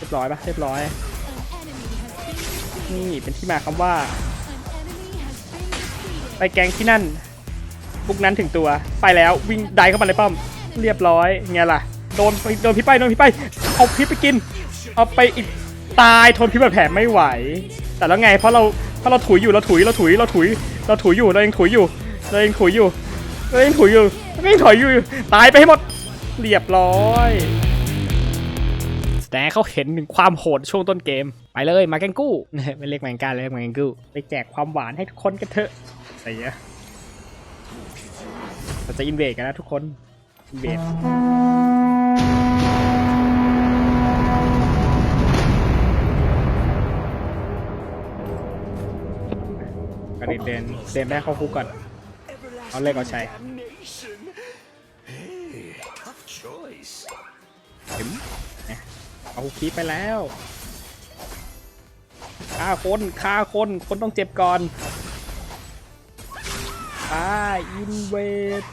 เรียบร้อยปะเรียบร้อย นี่เป็นที่มาคำว่า ไปแกงที่นั่นบุกนั้นถึงตัว ไปแล้ววิ่งได้เข้ามาเลยป้อม เรียบร้อยไงล่ะ โดนโดนพิษไปโดนพิษไป เอาพิษไปกิน เอาไปอีกตายทนพิษบาดแผลไม่ไหว แต่แล้วไงเพราะเราเพราะเราถุยอยู่เราถุยเราถุยเราถุยเราถุยอยู่เรายังถุยอยู่เรายังถุยอยู่เรายังถุยอยู่เรายังถอยอยู่ตายไปให้หมดเรียบร้อย แต่เขาเห็นถึงความโหดช่วงต้นเกม ไปเลยมาแกงกู้ไม่เรียกแมงการเลยเรียกแมงกู้ไปแจกความหวานให้ทุกคนกันเถอะอะไรเงี้ยเราจะอินเวดกันนะทุกคนอินเวดก็เดิเดินเดินแม่เข้าคุกก่อนเอาเลขเอาใชั เอาคีไปแล้วฆ่าคนฆ่าคนคนต้องเจ็บก่อนอ่าอินเวด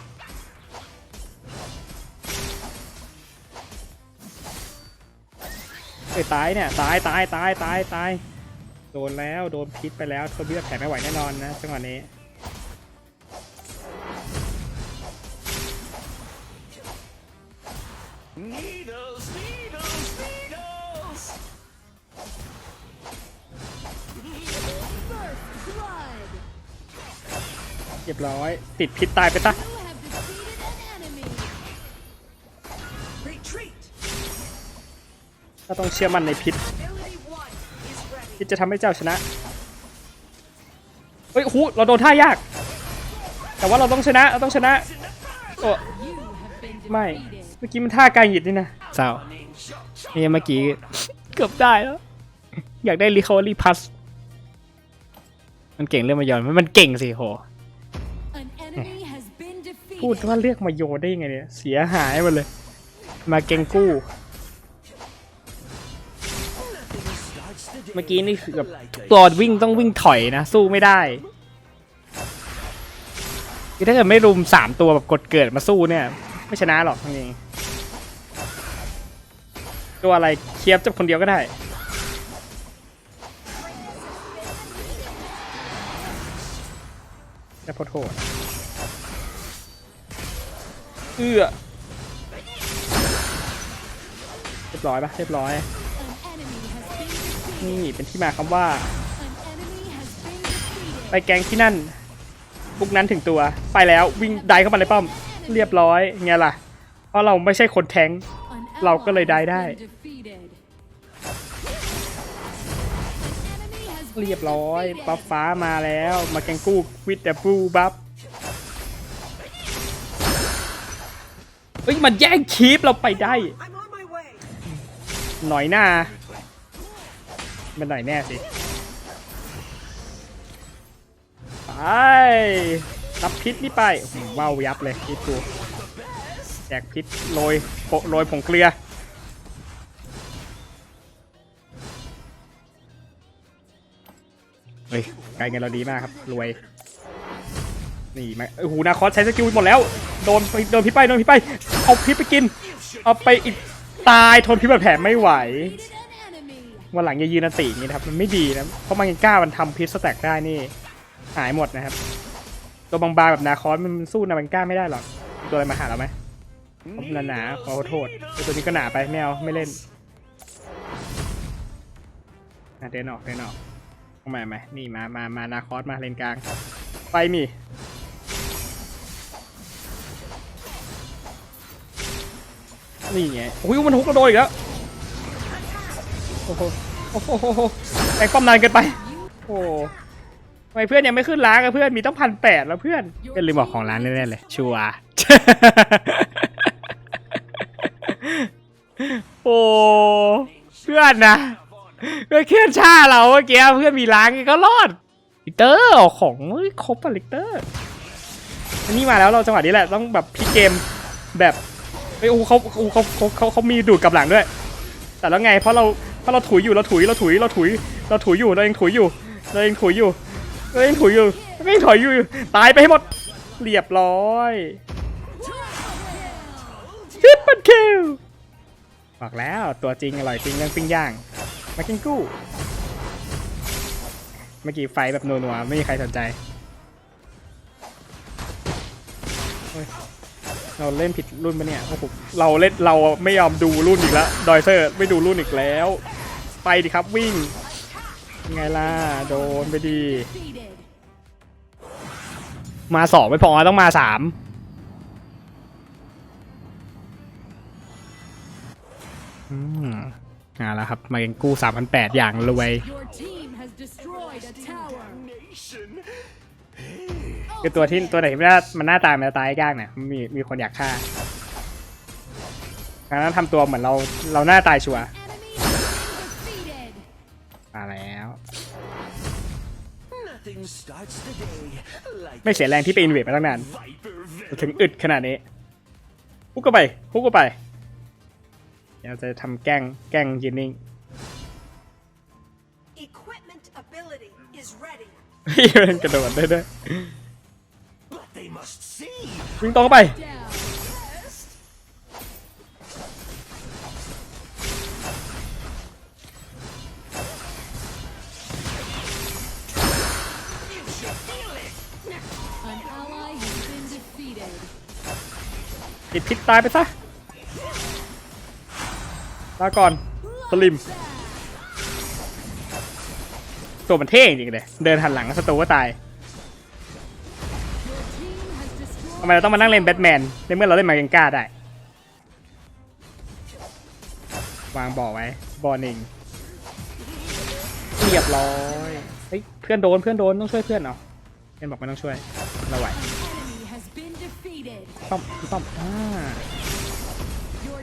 เอ้ยตายเนี่ย ตายตายตายตายตายโดนแล้วโดนพิษไปแล้วทนเลือดแผลไม่ไหวแน่นอนนะจังหวะนี้ เรียบร้อย ติดพิษตายไปซะ Retreat. ถ้าต้องเชื่อมั่นในพิษ Ability one is ready. ที่จะทำให้เจ้าชนะเฮ้ยโอ้โหเราโดนท่ายาก แต่ว่าเราต้องชนะเราต้องชนะโอ้ไม่เมื่อกี้มันท่ากายหยิดนี่นะเศร้านี่เมื่อกี้เกือบได้แล้ว อยากได้ recovery pass มันเก่งเรื่องมายอนมันมันเก่งสิโห พูดว่าเรียกมาโยได้ยังไงเนี่ย เสียหายหมดเลย มาเก่งกู้ เมื่อกี้นี่คือแบบตัววิ่งต้องวิ่งถอยนะ สู้ไม่ได้คือถ้าเกิดไม่รุมสามตัวแบบกดเกิดมาสู้เนี่ย ไม่ชนะหรอกจริงๆตัวอะไรเคียบจับคนเดียวก็ได้แต่พอโทษ เอื้อเรียบร้อยปะเรียบร้อย นี่เป็นที่มาคำว่า ไปแกงที่นั่นบุกนั้นถึงตัว ไปแล้ววิ่งได้เข้ามาเลยป้อม เรียบร้อยไงล่ะ เพราะเราไม่ใช่คนแทงเราก็เลยได้ได้ เรียบร้อยบัฟฟ้ามาแล้ว มาแกงกู้วิดแต่บูบัฟ เอ้ยมันแย่งคีปเราไปได้ I'm on my way. หน่อยหน้า มันหน่อยแน่สิ ไป รับพิษนี่ไปโอ้โหว้าวยับเลยพิษกูแจกพิษโรยโปะโรยผงเกลือเฮ้ยการเงินเราดีมากครับ รวย นี่ไหมโอ้โหนาคอสใช้สกิลหมดแล้ว โดนโดนพิษไปโดนพิษไป เอาพิษไปกิน เอาไปอีกตายทนพิษบาดแผลไม่ไหววันหลังอย่ายืนอันติอย่างนี้นะครับมันไม่ดีนะเพราะมังก้ามันทำพิษสแต็กได้นี่หายหมดนะครับ ตัวบางๆแบบนาคอสมันสู้นาบังก้าไม่ได้หรอกตัวอะไรมาหาเราไหมผมหนาขอโทษตัวนี้ก็หนาไปไม่เอาไม่เล่นเดินออกเดินออกเข้ามาไหมนี่มามามานาคอสมาเลนกลางไปมี นี่ไงโอ้ยมันฮุกเราโดนอีกแล้วโอ้โหโอ้โหแรงป้อมนานเกินไป โอ้ทำไมเพื่อนยังไม่ขึ้นร้านกับเพื่อนมีต้องพันแปดแล้วเพื่อนเพื่อนลืมบอกของร้านแน่ๆเลย ชัวร์โอ้เพื่อนนะเพื่อนเครียดชาเราเมื่อกี้เพื่อนมีร้านก็รอดลิเตอร์ของเฮ้ยครบอะลิเตอร์อันนี้มาแล้วเราจังหวะนี้แหละต้องแบบพลิเกมแบบ เฮ้ยโอ้โหเขาเขาเขาเขาเขามีดูดกับหลังด้วย แต่แล้วไงเพราะเราเพราะเราถุยอยู่เราถุยเราถุยเราถุยเราถุยอยู่เรายังถุยอยู่เรายังถุยอยู่เรายังถุยอยู่เรายังถอยอยู่ตายไปให้หมดเรียบร้อยทิปเปิลคิลบอกแล้วตัวจริงอร่อยจริงเรื่องปิ้งย่างมากินกู้เมื่อกี้ไฟแบบนัวๆไม่มีใครสนใจ เฮ้ยเราเล่นผิดรุ่นปะเนี่ยโอ้โหเราเล่นเราไม่ยอมดูรุ่นอีกแล้วดอยเซอร์ไม่ดูรุ่นอีกแล้ว ไปดิครับวิ่งไงล่ะโดนไปดี Defeated. มาสองไม่พอต้องมาสามอืมเอาละครับ มาเก็นกู้สามพันแปดอย่างรวย Your team has destroyed a tower. Nation. คือตัวที่ตัวไหนที่มันหน้ามันหน้าตามันจะตายยากเนี่ยมันมีมีคนอยากฆ่าดังนั้นทำตัวเหมือนเราเราหน้าตายชัวร์ Enemy has been defeated. มาแล้ว Nothing starts the day like ไม่เสียแรงที่ไปอินเวดมาตั้งนาน Viper ถึงอึดขนาดนี้พุกก็ไปพุกก็ไปเดี๋ยวจะทำแกล้งแกล้งยืนนิ่ง Equipment ability is ready, เฮ้ยมันกระโดดได้ด้วย วิ่งตรงเข้าไป An ally has been defeated. ติดพิษตายไปซะลาก่อนสลิม ตัวมันเท่จริงๆเลย เดินหันหลังศัตรูก็ตาย ไมเราต้องมานั่งเล่นแบทแมนในเมื่อเราเล่นมาเกนก้าได้ วางบ่อไว้บ่อหนึ่งเรียบร้อยเฮ้ยเพื่อนโดนเพื่อนโดนต้องช่วยเพื่อนเอาเพื่อนบอกไม่ต้องช่วยเราไหว An enemy has been defeated. ป้อมพี่ป้อมอ่า Your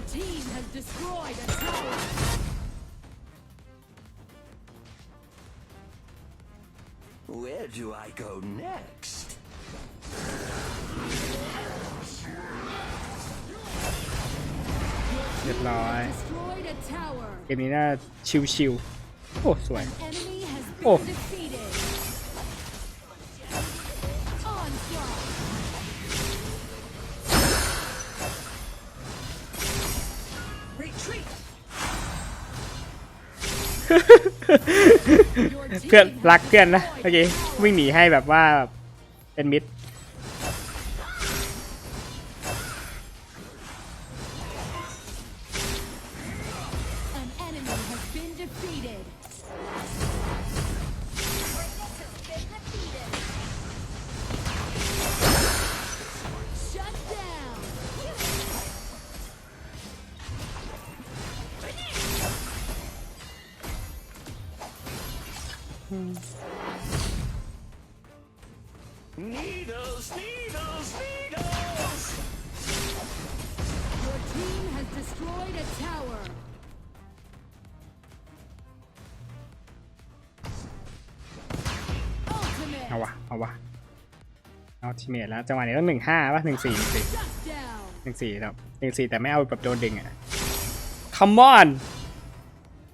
team has destroyed a tower. Where do I go next? เรียบร้อย Destroyed a tower. เกมนี้น่าชิวๆโอ้ สวย Enemy has been Oh. defeated. Onslaught. Retreat. Your เพื่อน team รัก has เพื่อนนะ destroyed เมื่อกี้ a tower. วิ่งหนีให้แบบว่า เป็นมิด เอา Ultimate. วะเอาวะเอาทีเมทแล้วจังหวะนี้ต้องหนึ่งห้าป่ะหนึ่งสี่หนึ่งสี่ Shut down. หนึ่งสี่แบบหนึ่งสี่แต่ไม่เอาแบบโดนดึงอะ Come on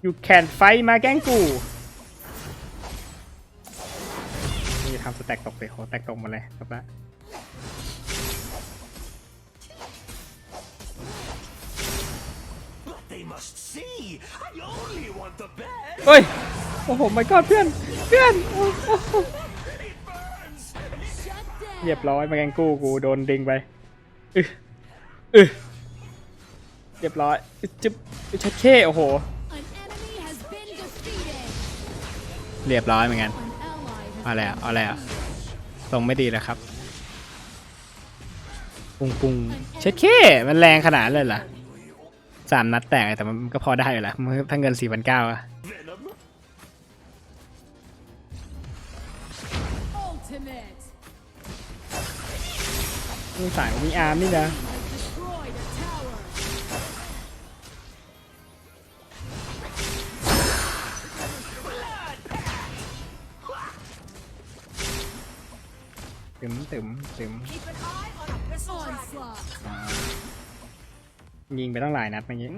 you can fight มาแกล้งกูนี่ทำสแต็กตกไปโหแต็กตกหมดเลยครับละ But they must see. I only want the best. เฮ้ย โอ้โห my god เพื่อน เพื่อน เรียบร้อยมาแกล้งกูกูโดนดึงไปอึอึเรียบร้อยอึจึ๊บอึชัดเข้โอ้โห An enemy has been defeated. เรียบร้อยเหมือนกัน An ally has เอาแล้ว been เอาแล้ว defeated. ทรงไม่ดีแล้วครับ ปุงปุงเช็ดเค้มันแรงขนาดนั้นเลยเหรอสามนัดแตกแต่มันก็พอได้อยู่แหละมันถ้าเงินสี่พันเก้าอะ Venom. Ultimate. มีสายมีอาร์มนี่นะ Has destroyed a tower. ตึมตึมตึม Keep an eye on a missile dragon. Onslaught. ยิงไปตั้งหลายนัดเมื่อกี้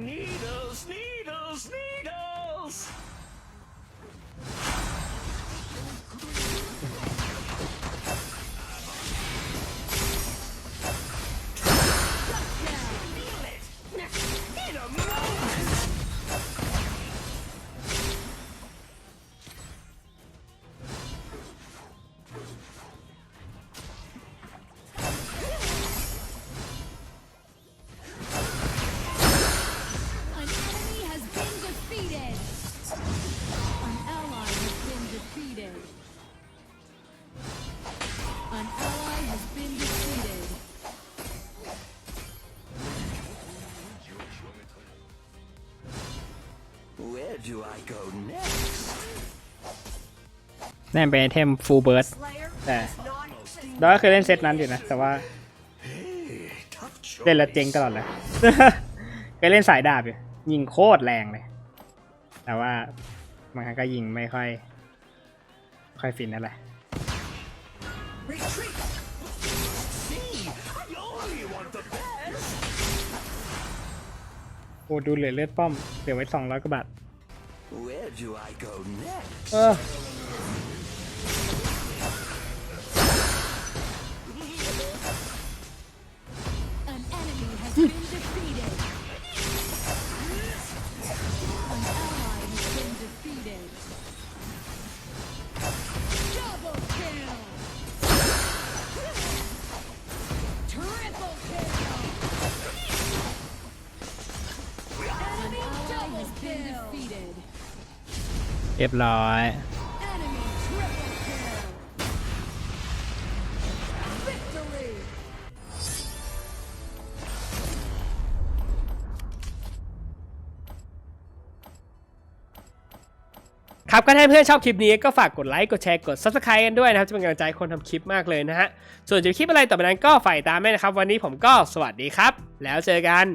แน่นเป็นไอเทมฟูลเบิร์ส Slayer แต่เราก็เคยเล่นเซตนั้นอยู่นะ แต่ว่า เล่นแล้วเจ๊งตลอดเลยเคยเล่นสายดาบอยู่ ยิงโคตรแรงเลย แต่ว่าบางครั้งก็ยิงไม่ค่อย ค่อยฟินนั่นแหละโอ้ดูเหลือเลือดป้อมเหลือไว้สองร้อยกว่าบาท Where do I go next? เรียบร้อยครับก็ถ้าเพื่อนชอบคลิปนี้ก็ฝากกดไลค์กดแชร์กด subscribe กันด้วยนะครับ จะเป็นกำลังใจคนทำคลิปมากเลยนะฮะ ส่วนจะคลิปอะไรต่อไปนั้นก็ฝ่ายตามแม่นะครับ วันนี้ผมก็สวัสดีครับ แล้วเจอกัน